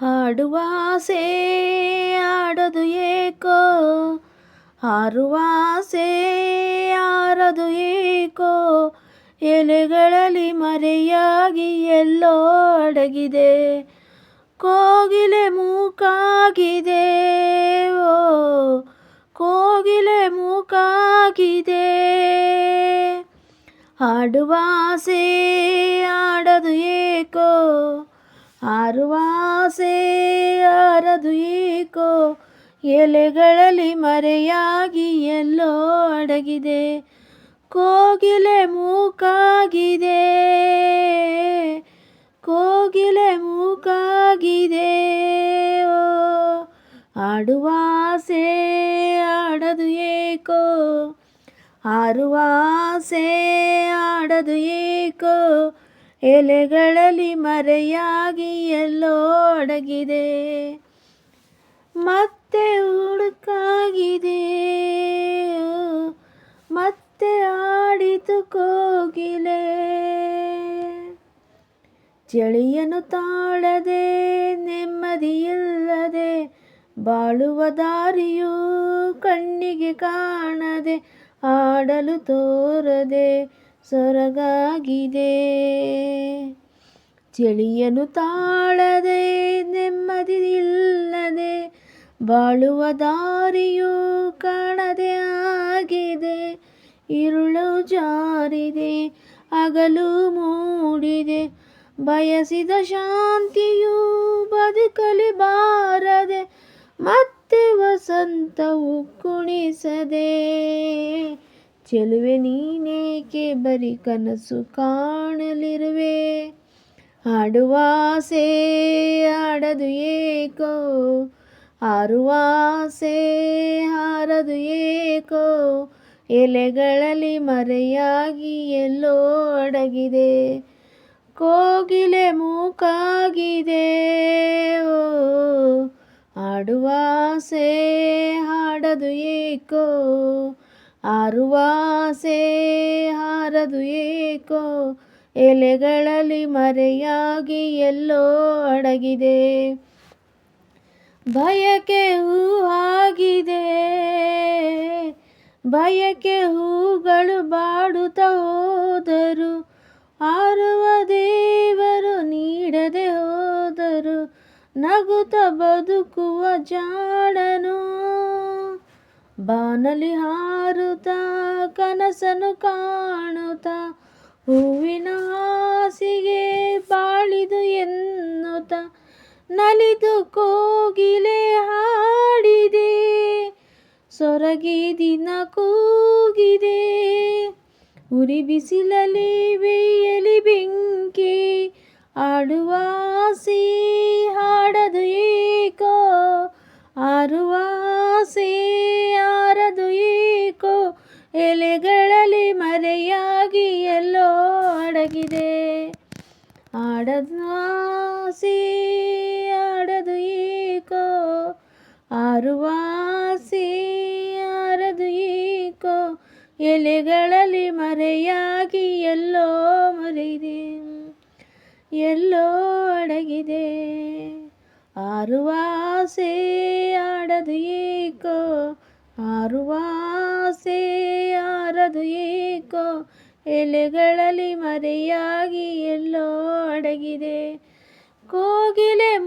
ಹಾಡುವ ಆಸೆ ಆಡದು ಏಕೋ ಹಾರುವ ಆಸೆ ಆರದು ಏಕೋ, ಎಲೆಗಳಲ್ಲಿ ಮರೆಯಾಗಿ ಎಲ್ಲೋ ಅಡಗಿದೆ, ಕೋಗಿಲೆ ಮೂಕಾಗಿದೆ, ಓ, ಕೋಗಿಲೆ ಮೂಕಾಗಿದೆ. ಹಾಡುವ ಆಸೆ ಆಡದು ಏಕೋ ಹಾರುವ ಆಸೆ ಆರದು ಏಕೋ, ಎಲೆಗಳಲ್ಲಿ ಮರೆಯಾಗಿ ಎಲ್ಲೋ ಅಡಗಿದೆ, ಕೋಗಿಲೆ ಮೂಕಾಗಿದೆ ಕೋಗಿಲೆ ಮೂಕಾಗಿದೆ. ಓ ಆಡುವ ಆಸೆ ಆಡದು ಏಕೋ, ಆರುವಾಸೆ ಆಡದು ಏಕೋ ಎಲೆಗಳಲ್ಲಿ ಮರೆಯಾಗಿ ಎಲ್ಲೋ ಅಡಗಿದೆ ಮತ್ತೆ ಹುಡುಕಾಗಿದೆ. ಮತ್ತೆ ಆಡಿತು ಕೋಗಿಲೆ. ಚಳಿಯನ್ನು ತಾಳದೆ, ನೆಮ್ಮದಿಯಿಲ್ಲದೆ, ಬಾಳುವ ದಾರಿಯೂ ಕಣ್ಣಿಗೆ ಕಾಣದೆ, ಆಡಲು ತೋರದೆ ಸೊರಗಾಗಿದೆ. ಚಳಿಯನ್ನು ತಾಳದೆ ನೆಮ್ಮದಿಯಿಲ್ಲದೆ ಬಾಳುವ ದಾರಿಯೂ ಕಾಣದೆ ಆಗಿದೆ. ಇರುಳು ಜಾರಿದೆ, ಅಗಲು ಮೂಡಿದೆ, ಬಯಸಿದ ಶಾಂತಿಯು ಬದುಕಲಿ ಬಾರದೆ ಮತ್ತೆ ವಸಂತವು ಕುಣಿಸದೆ. ಚೆಲುವೆ ನೀನೇಕೆ ಬರಿ ಕನಸು ಕಾಣಲಿರುವೆ. ಆಡುವಾಸೆ ಹಾಡದು ಏಕೋ. ಆರುವಾಸೆ ಹಾರದು ಏಕೋ. ಎಲೆಗಳಲ್ಲಿ ಮರೆಯಾಗಿ ಎಲ್ಲೋ ಅಡಗಿದೆ. ಕೋಗಿಲೆ ಮೂಕಾಗಿದೆ. ಓ ಆಡುವಾಸೆ ಹಾಡದು ಏಕೋ. ಹಾರುವ ಆಸೆ ಹಾರದು ಏಕೋ, ಎಲೆಗಳಲ್ಲಿ ಮರೆಯಾಗಿ ಎಲ್ಲೋ ಅಡಗಿದೆ. ಬಯಕೆ ಹೂವಾಗಿದೆ ಬಯಕೆ ಹೂಗಳು ಬಾಡುತ್ತ ಹೋದರು. ಆರುವ ದೇವರು ನೀಡದೆ ಹೋದರು, ನಗುತ್ತ ಬದುಕುವ ಜಾಡನು ಬಾನಲಿ ಹಾರುತ ಕನಸನು ಕಾಣುತ್ತ ಹೂವಿನ ಹಾಸಿಗೆ ಬಾಳಿದು ಎನ್ನುತ್ತ ನಲಿದು ಕೋಗಿಲೆ ಹಾಡಿದೆ, ಸೊರಗಿ ದಿನ ಕೂಗಿದೆ. ಉರಿ ಬಿಸಿಲಲ್ಲಿ ಬೇಯಲಿ ಬೆಂಕಿ ಆಡುವಾಸಿ ಹಾಡದು ಏಕೋ ಅಡಗಿದೆ ಆಡದು ಆಡದು ಏಕೋ ಆರುವಾಸಿ ಆರದು ಏಕೋ ಎಲೆಗಳಲ್ಲಿ ಮರೆಯಾಗಿ ಎಲ್ಲೋ ಮರೆಯಿದೆ. ಎಲ್ಲೋ ಅಡಗಿದೆ. ಆರುವಾಸೆ ಆಡದು ಏಕೋ ಆರುವಾಸೆ ಆರದು ಏಕೋ ಎಲೆಗಳಲ್ಲಿ ಮರೆಯಾಗಿ ಎಲ್ಲೋ ಅಡಗಿದೆ. ಕೋಗಿಲೆ